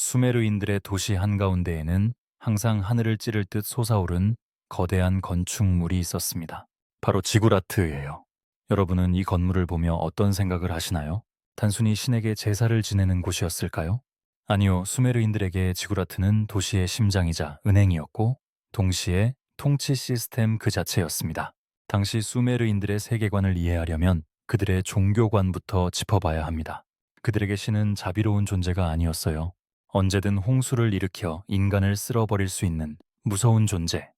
수메르인들의 도시 한가운데에는 항상 하늘을 찌를 듯 솟아오른 거대한 건축물이 있었습니다. 바로 지구라트예요. 여러분은 이 건물을 보며 어떤 생각을 하시나요? 단순히 신에게 제사를 지내는 곳이었을까요? 아니요, 수메르인들에게 지구라트는 도시의 심장이자 은행이었고, 동시에 통치 시스템 그 자체였습니다. 당시 수메르인들의 세계관을 이해하려면 그들의 종교관부터 짚어봐야 합니다. 그들에게 신은 자비로운 존재가 아니었어요. 언제든 홍수를 일으켜 인간을 쓸어버릴 수 있는 무서운 존재,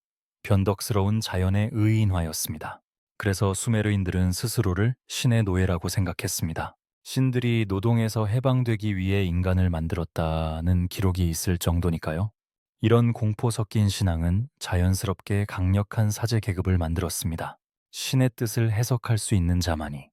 변덕스러운 자연의 의인화였습니다. 그래서 수메르인들은 스스로를 신의 노예라고 생각했습니다. 신들이 노동에서 해방되기 위해 인간을 만들었다는 기록이 있을 정도니까요. 이런 공포 섞인 신앙은 자연스럽게 강력한 사제 계급을 만들었습니다. 신의 뜻을 해석할 수 있는 자만이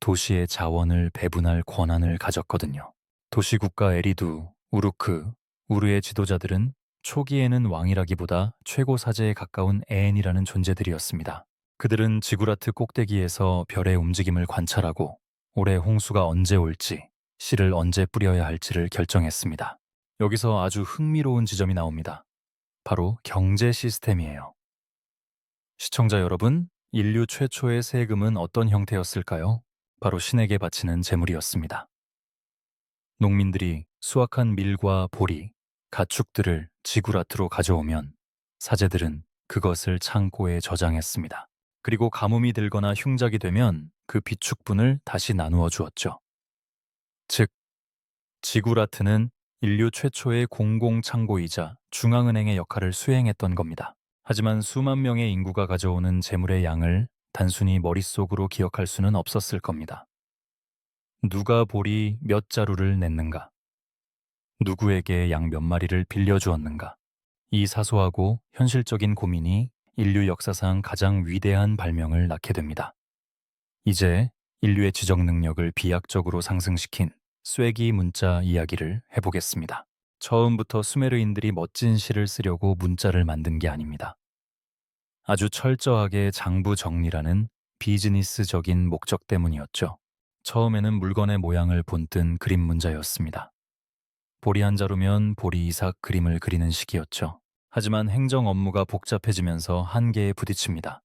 도시의 자원을 배분할 권한을 가졌거든요. 도시국가 에리두, 우루크, 우르의 지도자들은 초기에는 왕이라기보다 최고 사제에 가까운 에엔이라는 존재들이었습니다. 그들은 지구라트 꼭대기에서 별의 움직임을 관찰하고 올해 홍수가 언제 올지, 씨를 언제 뿌려야 할지를 결정했습니다. 여기서 아주 흥미로운 지점이 나옵니다. 바로 경제 시스템이에요. 시청자 여러분, 인류 최초의 세금은 어떤 형태였을까요? 바로 신에게 바치는 제물이었습니다. 농민들이 수확한 밀과 보리, 가축들을 지구라트로 가져오면 사제들은 그것을 창고에 저장했습니다. 그리고 가뭄이 들거나 흉작이 되면 그 비축분을 다시 나누어 주었죠. 즉, 지구라트는 인류 최초의 공공창고이자 중앙은행의 역할을 수행했던 겁니다. 하지만 수만 명의 인구가 가져오는 재물의 양을 단순히 머릿속으로 기억할 수는 없었을 겁니다. 누가 보리 몇 자루를 냈는가? 누구에게 양 몇 마리를 빌려주었는가? 이 사소하고 현실적인 고민이 인류 역사상 가장 위대한 발명을 낳게 됩니다. 이제 인류의 지적 능력을 비약적으로 상승시킨 쐐기 문자 이야기를 해보겠습니다. 처음부터 수메르인들이 멋진 시를 쓰려고 문자를 만든 게 아닙니다. 아주 철저하게 장부 정리라는 비즈니스적인 목적 때문이었죠. 처음에는 물건의 모양을 본뜬 그림 문자였습니다. 보리 한 자루면 보리 이삭 그림을 그리는 식이었죠. 하지만 행정 업무가 복잡해지면서 한계에 부딪힙니다.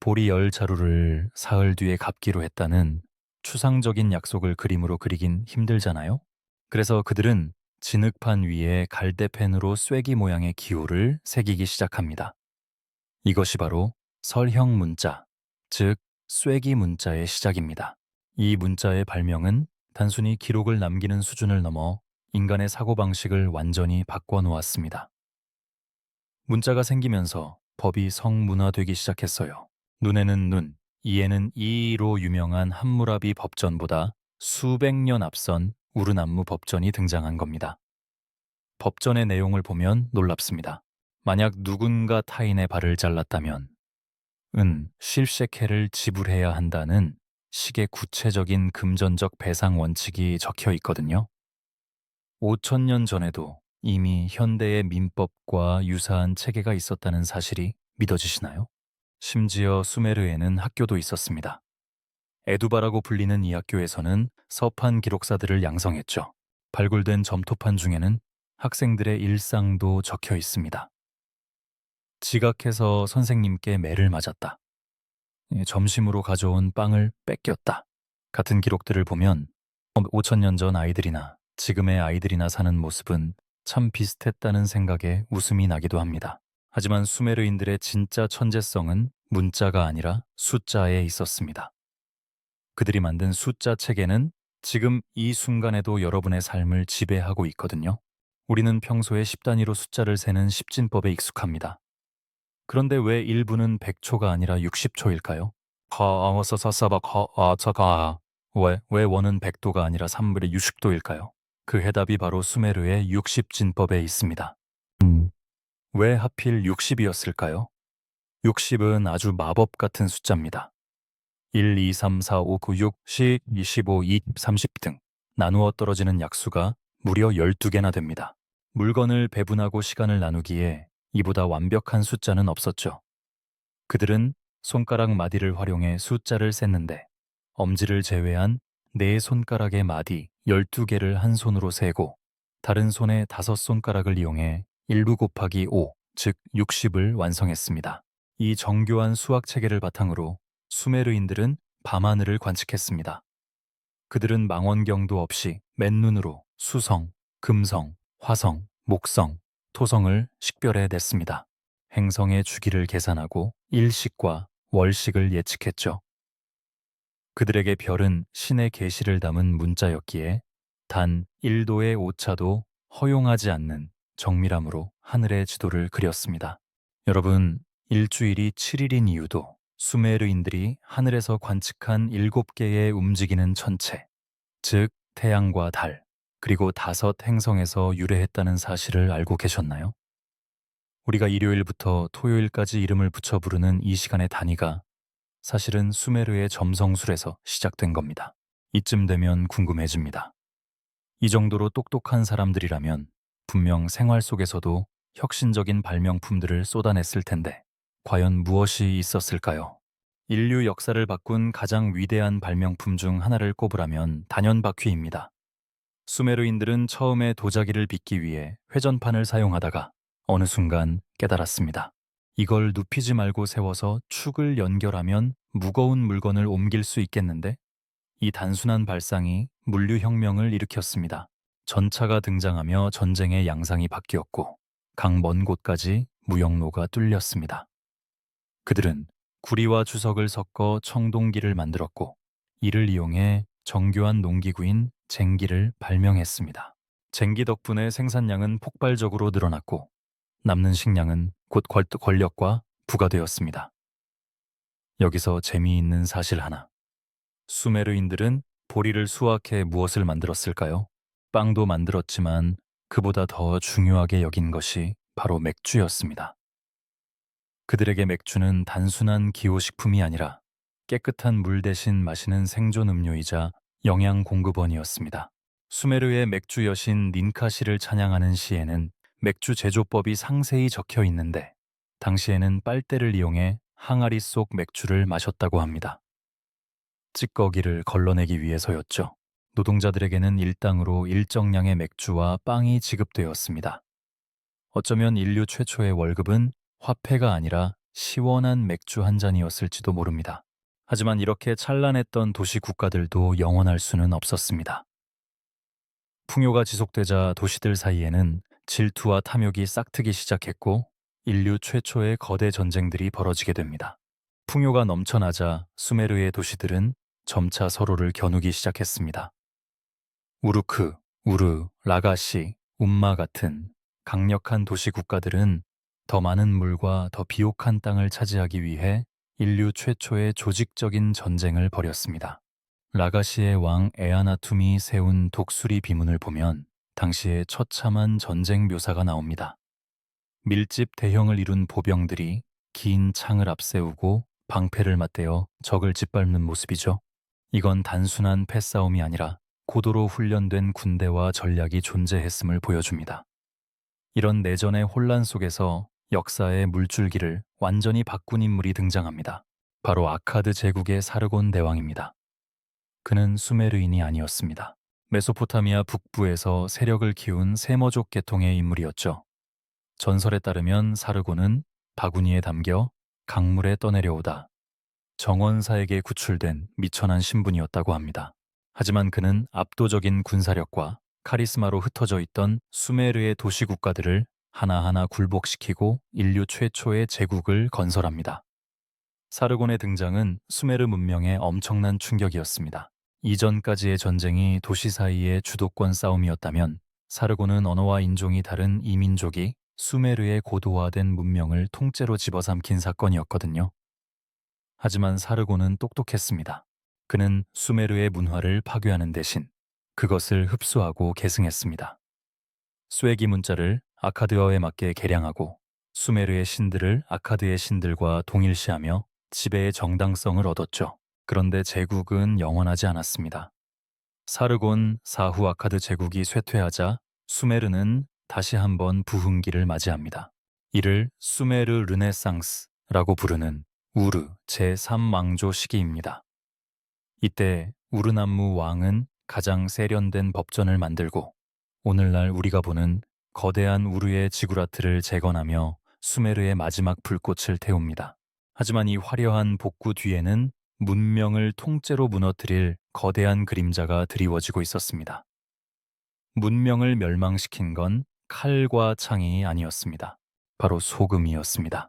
보리 열 자루를 사흘 뒤에 갚기로 했다는 추상적인 약속을 그림으로 그리긴 힘들잖아요. 그래서 그들은 진흙판 위에 갈대펜으로 쐐기 모양의 기호를 새기기 시작합니다. 이것이 바로 설형 문자, 즉 쐐기 문자의 시작입니다. 이 문자의 발명은 단순히 기록을 남기는 수준을 넘어 인간의 사고방식을 완전히 바꿔놓았습니다. 문자가 생기면서 법이 성문화되기 시작했어요. 눈에는 눈, 이에는 이로 유명한 함무라비 법전보다 수백 년 앞선 우르남무 법전이 등장한 겁니다. 법전의 내용을 보면 놀랍습니다. 만약 누군가 타인의 발을 잘랐다면 은 실셰케를 지불해야 한다는 식의 구체적인 금전적 배상 원칙이 적혀 있거든요. 5천 년 전에도 이미 현대의 민법과 유사한 체계가 있었다는 사실이 믿어지시나요? 심지어 수메르에는 학교도 있었습니다. 에두바라고 불리는 이 학교에서는 서판 기록사들을 양성했죠. 발굴된 점토판 중에는 학생들의 일상도 적혀 있습니다. 지각해서 선생님께 매를 맞았다. 예, 점심으로 가져온 빵을 뺏겼다. 같은 기록들을 보면 5천년 전 아이들이나 지금의 아이들이나 사는 모습은 참 비슷했다는 생각에 웃음이 나기도 합니다. 하지만 수메르인들의 진짜 천재성은 문자가 아니라 숫자에 있었습니다. 그들이 만든 숫자 체계는 지금 이 순간에도 여러분의 삶을 지배하고 있거든요. 우리는 평소에 10단위로 숫자를 세는 십진법에 익숙합니다. 그런데 왜 일부는 100초가 아니라 60초일까요? 왜, 왜 원은 100도가 아니라 3분의 60도일까요? 그 해답이 바로 수메르의 60진법에 있습니다. 음, 왜 하필 60이었을까요? 60은 아주 마법 같은 숫자입니다. 1, 2, 3, 4, 5, 9, 6, 10, 25, 20, 30 등 나누어 떨어지는 약수가 무려 12개나 됩니다. 물건을 배분하고 시간을 나누기에 이보다 완벽한 숫자는 없었죠. 그들은 손가락 마디를 활용해 숫자를 셌는데 엄지를 제외한 네 손가락의 마디 12개를 한 손으로 세고 다른 손의 다섯 손가락을 이용해 19 곱하기 5, 즉 60을 완성했습니다. 이 정교한 수학 체계를 바탕으로 수메르인들은 밤하늘을 관측했습니다. 그들은 망원경도 없이 맨눈으로 수성, 금성, 화성, 목성, 토성을 식별해 냈습니다. 행성의 주기를 계산하고 일식과 월식을 예측했죠. 그들에게 별은 신의 계시를 담은 문자였기에 단 1도의 오차도 허용하지 않는 정밀함으로 하늘의 지도를 그렸습니다. 여러분, 일주일이 7일인 이유도 수메르인들이 하늘에서 관측한 7개의 움직이는 천체, 즉 태양과 달, 그리고 다섯 행성에서 유래했다는 사실을 알고 계셨나요? 우리가 일요일부터 토요일까지 이름을 붙여 부르는 이 시간의 단위가 사실은 수메르의 점성술에서 시작된 겁니다. 이쯤 되면 궁금해집니다. 이 정도로 똑똑한 사람들이라면 분명 생활 속에서도 혁신적인 발명품들을 쏟아냈을 텐데 과연 무엇이 있었을까요? 인류 역사를 바꾼 가장 위대한 발명품 중 하나를 꼽으라면 단연바퀴입니다. 수메르인들은 처음에 도자기를 빚기 위해 회전판을 사용하다가 어느 순간 깨달았습니다. 이걸 눕히지 말고 세워서 축을 연결하면 무거운 물건을 옮길 수 있겠는데? 이 단순한 발상이 물류혁명을 일으켰습니다. 전차가 등장하며 전쟁의 양상이 바뀌었고 강 먼 곳까지 무역로가 뚫렸습니다. 그들은 구리와 주석을 섞어 청동기를 만들었고 이를 이용해 정교한 농기구인 쟁기를 발명했습니다. 쟁기 덕분에 생산량은 폭발적으로 늘어났고 남는 식량은 곧 권- 권력과 부가 되었습니다. 여기서 재미있는 사실 하나. 수메르인들은 보리를 수확해 무엇을 만들었을까요? 빵도 만들었지만 그보다 더 중요하게 여긴 것이 바로 맥주였습니다. 그들에게 맥주는 단순한 기호식품이 아니라 깨끗한 물 대신 마시는 생존 음료이자 영양 공급원이었습니다. 수메르의 맥주 여신 닌카시를 찬양하는 시에는 맥주 제조법이 상세히 적혀 있는데 당시에는 빨대를 이용해 항아리 속 맥주를 마셨다고 합니다. 찌꺼기를 걸러내기 위해서였죠. 노동자들에게는 일당으로 일정량의 맥주와 빵이 지급되었습니다. 어쩌면 인류 최초의 월급은 화폐가 아니라 시원한 맥주 한 잔이었을지도 모릅니다. 하지만 이렇게 찬란했던 도시 국가들도 영원할 수는 없었습니다. 풍요가 지속되자 도시들 사이에는 질투와 탐욕이 싹트기 시작했고 인류 최초의 거대 전쟁들이 벌어지게 됩니다. 풍요가 넘쳐나자 수메르의 도시들은 점차 서로를 겨누기 시작했습니다. 우르크, 우르, 라가시, 움마 같은 강력한 도시 국가들은 더 많은 물과 더 비옥한 땅을 차지하기 위해 인류 최초의 조직적인 전쟁을 벌였습니다. 라가시의 왕 에아나툼이 세운 독수리 비문을 보면 당시의 처참한 전쟁 묘사가 나옵니다. 밀집 대형을 이룬 보병들이 긴 창을 앞세우고 방패를 맞대어 적을 짓밟는 모습이죠. 이건 단순한 패싸움이 아니라 고도로 훈련된 군대와 전략이 존재했음을 보여줍니다. 이런 내전의 혼란 속에서 역사의 물줄기를 완전히 바꾼 인물이 등장합니다. 바로 아카드 제국의 사르곤 대왕입니다. 그는 수메르인이 아니었습니다. 메소포타미아 북부에서 세력을 키운 세머족 계통의 인물이었죠. 전설에 따르면 사르곤은 바구니에 담겨 강물에 떠내려오다 정원사에게 구출된 미천한 신분이었다고 합니다. 하지만 그는 압도적인 군사력과 카리스마로 흩어져 있던 수메르의 도시 국가들을 하나하나 굴복시키고 인류 최초의 제국을 건설합니다. 사르곤의 등장은 수메르 문명의 엄청난 충격이었습니다. 이전까지의 전쟁이 도시 사이의 주도권 싸움이었다면 사르곤은 언어와 인종이 다른 이민족이 수메르의 고도화된 문명을 통째로 집어삼킨 사건이었거든요. 하지만 사르곤은 똑똑했습니다. 그는 수메르의 문화를 파괴하는 대신 그것을 흡수하고 계승했습니다. 스웨기 문자를 아카드어에 맞게 개량하고 수메르의 신들을 아카드의 신들과 동일시하며 지배의 정당성을 얻었죠. 그런데 제국은 영원하지 않았습니다. 사르곤 사후 아카드 제국이 쇠퇴하자 수메르는 다시 한번 부흥기를 맞이합니다. 이를 수메르 르네상스라고 부르는 우르 제3왕조 시기입니다. 이때 우르남무 왕은 가장 세련된 법전을 만들고 오늘날 우리가 보는 거대한 우르의 지구라트를 재건하며 수메르의 마지막 불꽃을 태웁니다. 하지만 이 화려한 복구 뒤에는 문명을 통째로 무너뜨릴 거대한 그림자가 드리워지고 있었습니다. 문명을 멸망시킨 건 칼과 창이 아니었습니다. 바로 소금이었습니다.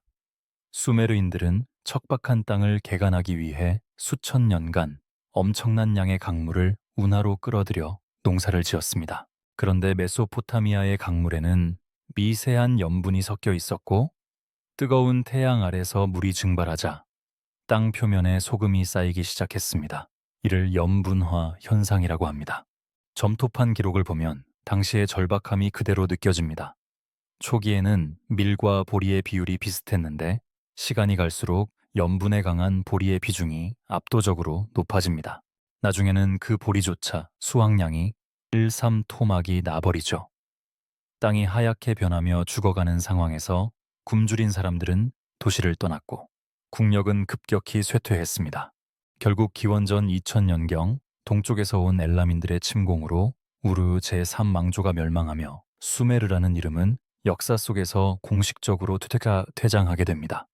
수메르인들은 척박한 땅을 개간하기 위해 수천 년간 엄청난 양의 강물을 운하로 끌어들여 농사를 지었습니다. 그런데 메소포타미아의 강물에는 미세한 염분이 섞여 있었고 뜨거운 태양 아래서 물이 증발하자 땅 표면에 소금이 쌓이기 시작했습니다. 이를 염분화 현상이라고 합니다. 점토판 기록을 보면 당시의 절박함이 그대로 느껴집니다. 초기에는 밀과 보리의 비율이 비슷했는데 시간이 갈수록 염분에 강한 보리의 비중이 압도적으로 높아집니다. 나중에는 그 보리조차 수확량이 1, 3 토막이 나버리죠. 땅이 하얗게 변하며 죽어가는 상황에서 굶주린 사람들은 도시를 떠났고 국력은 급격히 쇠퇴했습니다. 결국 기원전 2000년경 동쪽에서 온 엘라민들의 침공으로 우르 제3망조가 멸망하며 수메르라는 이름은 역사 속에서 공식적으로 퇴장하게 됩니다.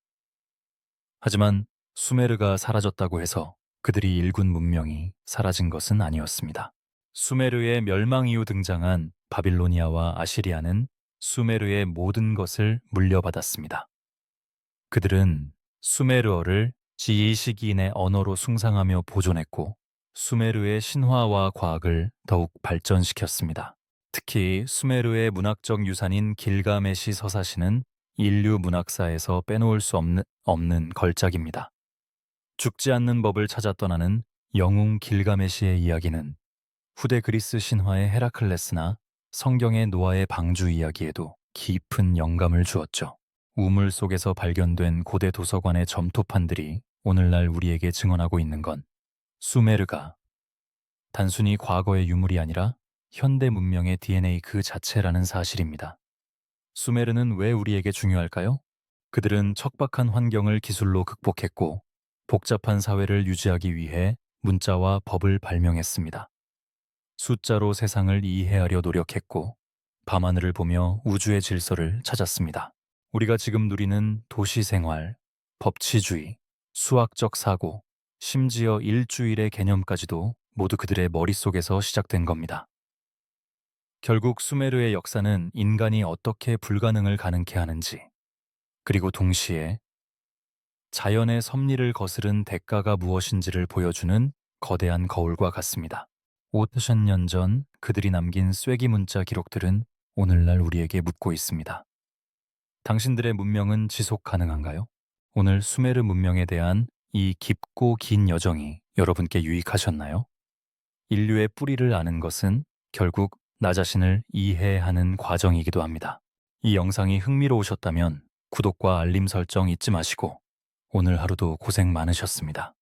하지만 수메르가 사라졌다고 해서 그들이 일군 문명이 사라진 것은 아니었습니다. 수메르의 멸망 이후 등장한 바빌로니아와 아시리아는 수메르의 모든 것을 물려받았습니다. 그들은 수메르어를 지이시기인의 언어로 숭상하며 보존했고 수메르의 신화와 과학을 더욱 발전시켰습니다. 특히 수메르의 문학적 유산인 길가메시 서사시는 인류 문학사에서 빼놓을 수 없는, 없는 걸작입니다. 죽지 않는 법을 찾아 떠나는 영웅 길가메시의 이야기는 후대 그리스 신화의 헤라클레스나 성경의 노아의 방주 이야기에도 깊은 영감을 주었죠. 우물 속에서 발견된 고대 도서관의 점토판들이 오늘날 우리에게 증언하고 있는 건 수메르가 단순히 과거의 유물이 아니라 현대 문명의 DNA 그 자체라는 사실입니다. 수메르는 왜 우리에게 중요할까요? 그들은 척박한 환경을 기술로 극복했고 복잡한 사회를 유지하기 위해 문자와 법을 발명했습니다. 숫자로 세상을 이해하려 노력했고 밤하늘을 보며 우주의 질서를 찾았습니다. 우리가 지금 누리는 도시 생활, 법치주의, 수학적 사고, 심지어 일주일의 개념까지도 모두 그들의 머릿속에서 시작된 겁니다. 결국 수메르의 역사는 인간이 어떻게 불가능을 가능케 하는지, 그리고 동시에 자연의 섭리를 거스른 대가가 무엇인지를 보여주는 거대한 거울과 같습니다. 5천 년 전 그들이 남긴 쐐기 문자 기록들은 오늘날 우리에게 묻고 있습니다. 당신들의 문명은 지속 가능한가요? 오늘 수메르 문명에 대한 이 깊고 긴 여정이 여러분께 유익하셨나요? 인류의 뿌리를 아는 것은 결국 나 자신을 이해하는 과정이기도 합니다. 이 영상이 흥미로우셨다면 구독과 알림 설정 잊지 마시고 오늘 하루도 고생 많으셨습니다.